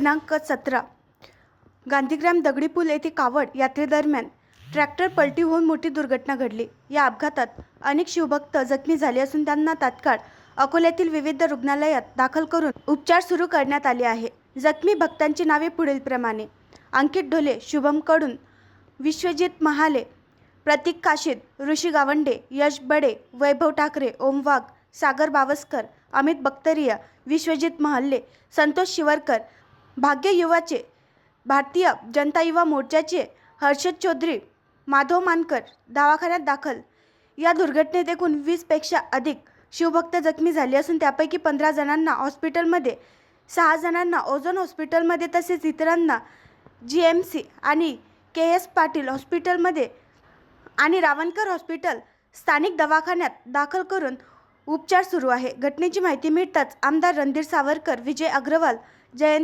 दिनांक सतरा. गांधीग्राम दगडी पूल येथे कावड यात्रेदरम्यान ट्रॅक्टर पलटी होऊन मोठी दुर्घटना घडली. या अपघातात अनेक शिवभक्त जखमी झाले असून त्यांना तात्काळ अकोल्यातील विविध रुग्णालयात दाखल करून उपचार सुरू करण्यात आले आहे. जखमी भक्तांची नावे पुढीलप्रमाणे. अंकित ढोले शुभमकडून विश्वजित महाले प्रतीक काशीद ऋषी गावंडे यश बडे वैभव ठाकरे ओम वाघ सागर बावस्कर अमित बक्तरिया विश्वजित महल्ले संतोष शिवरकर भाग्य युवाचे भारतीय जनता युवा मोर्चाचे हर्षद चौधरी माधव मानकर दवाखान्यात दाखल. या दुर्घटनेत एकूण वीसपेक्षा अधिक शिवभक्त जखमी झाले असून त्यापैकी पंधरा जणांना हॉस्पिटलमध्ये सहा जणांना ओझोन हॉस्पिटलमध्ये तसेच इतरांना जी एम सी आणि के एस पाटील हॉस्पिटलमध्ये आणि रावणकर हॉस्पिटल स्थानिक दवाखान्यात दाखल करून उपचार सुरू आहे. घटनेची माहिती मिळताच आमदार रणधीर सावरकर विजय अग्रवाल जयंत